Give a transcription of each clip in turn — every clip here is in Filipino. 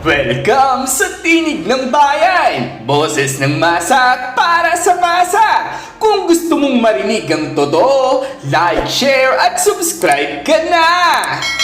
Welcome sa Tinig ng Bayan! Boses ng masa para sa masa! Kung gusto mong marinig ang totoo, like, share at subscribe ka na!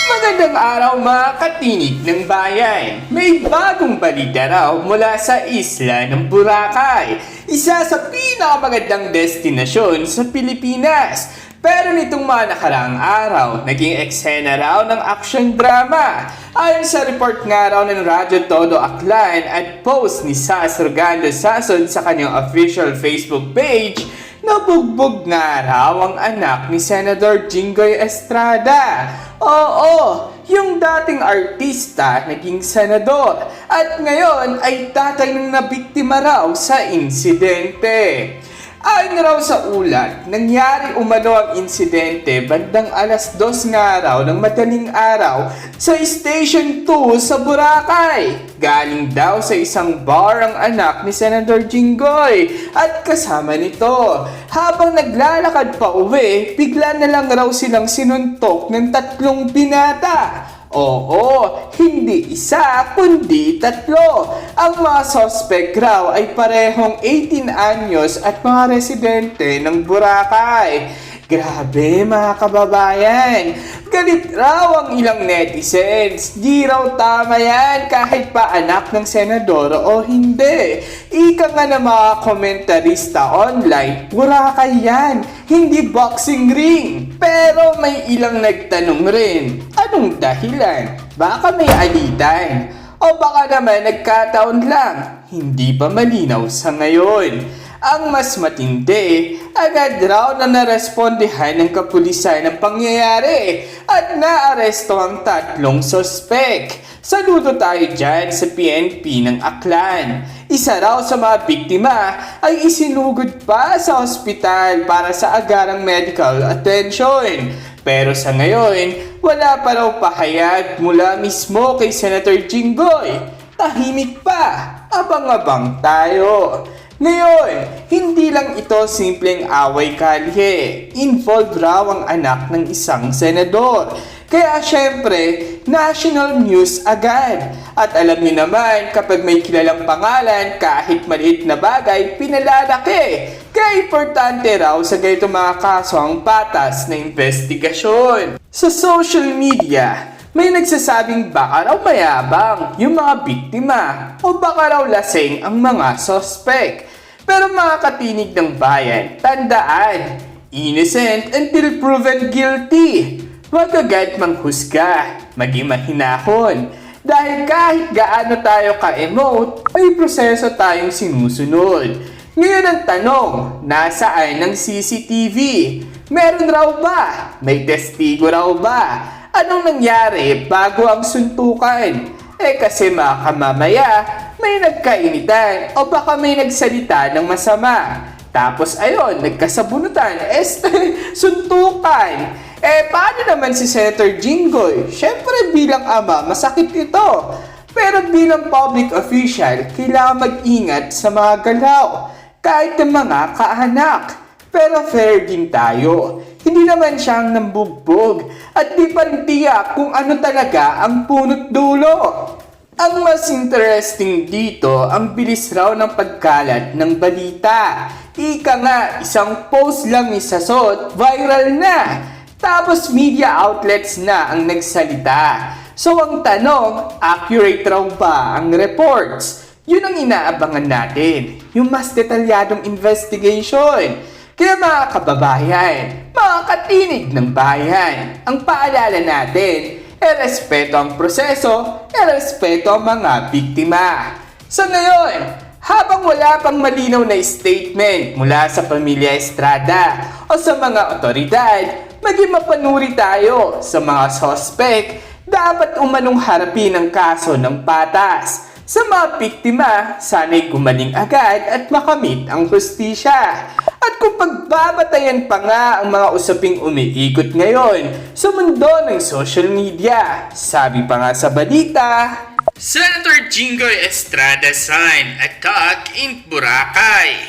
Magandang araw mga katinig ng bayan! May bagong balita raw mula sa isla ng Boracay, isa sa pinakamagandang destinasyon sa Pilipinas. Pero nitong mga nakaraang araw, naging eksena raw ng action drama. Ayon sa report nga raw ng Radyo Todo Aklan at post ni Sas Rogando Sason sa kanyang official Facebook page, nabugbog nga raw ang anak ni Senator Jinggoy Estrada. Oo, yung dating artista naging senador at ngayon ay tatay ng nabiktima raw sa insidente. Ayon raw sa ulat, nangyari umano ang insidente bandang alas dos nga raw ng madaling araw sa Station 2 sa Boracay. Galing daw sa isang bar ang anak ni Senator Jinggoy at kasama nito. Habang naglalakad pa uwi, bigla na lang raw silang sinuntok ng tatlong binata. Oo, hindi isa, kundi tatlo. Ang mga suspect raw ay parehong 18 anyos at mga residente ng Boracay. Grabe mga kababayan, galit raw ang ilang netizens. Di raw tama yan kahit pa anak ng senador o hindi. Ika nga ng mga komentarista online, Boracay yan, hindi boxing ring. Pero may ilang nagtanong rin, anong dahilan? Baka may alitan. O baka naman nagkataon lang, hindi pa malinaw sa ngayon. Ang mas matindi, agad raw na narespondihan ng kapulisan ng pangyayari at naaresto ang tatlong sospek. Saludo tayo dyan sa PNP ng Aklan. Isa raw sa mga biktima ay isinugod pa sa ospital para sa agarang medical attention. Pero sa ngayon, wala pa raw pahayag mula mismo kay Senator Jinggoy. Tahimik pa, abang-abang tayo. Ngayon, hindi lang ito simpleng away kalye. Involved raw ang anak ng isang senador. Kaya syempre, national news agad. At alam niyo naman, kapag may kilalang pangalan, kahit maliit na bagay, pinalalaki. Kaya importante raw sa ganitong mga kaso ang patas na investigasyon. Sa social media, may nagsasabing baka raw mayabang yung mga biktima o baka raw lasing ang mga sospek. Pero mga katinig ng bayan, tandaan, innocent until proven guilty. Huwag agad manghusga, maging mahinahon. Dahil kahit gaano tayo ka-emote, may proseso tayong sinusunod. Ngayon ang tanong, nasaan ang CCTV? Meron raw ba? May testigo raw ba? Anong nangyari bago ang suntukan? Eh kasi mga kamamaya, may nagkainitan o baka may nagsalita ng masama. Tapos ayon, nagkasabunutan, este, suntukan. Eh paano naman si Senator Jinggoy? Siyempre bilang ama, masakit ito. Pero bilang public official, kailangan mag-ingat sa mga galaw. Kahit ng mga kaanak. Pero fair din tayo. Hindi naman siyang nambugbog at di pa rin tiyak kung ano talaga ang punot dulo. Ang mas interesting dito, ang bilis raw ng pagkalat ng balita. Ika nga, isang post lang ni Sasot, viral na. Tapos media outlets na ang nagsalita. So ang tanong, accurate raw ba ang reports? Yun ang inaabangan natin, yung mas detalyadong investigation. Kaya mga kababayan, mga katinig ng bayan, ang paalala natin, erespeto ang proseso, erespeto ang mga biktima. Sa ngayon, habang wala pang malinaw na statement mula sa pamilya Estrada o sa mga otoridad, maging mapanuri tayo sa mga sospek dapat umanong harapin ang kaso ng patas. Sa mga biktima, sana'y gumaling agad at makamit ang hustisya. At kung pagbabatayan pa nga ang mga usaping umiikot ngayon sa mundo ng social media, sabi pa nga sa balita, Senator Jinggoy Estrada sign attack in Boracay.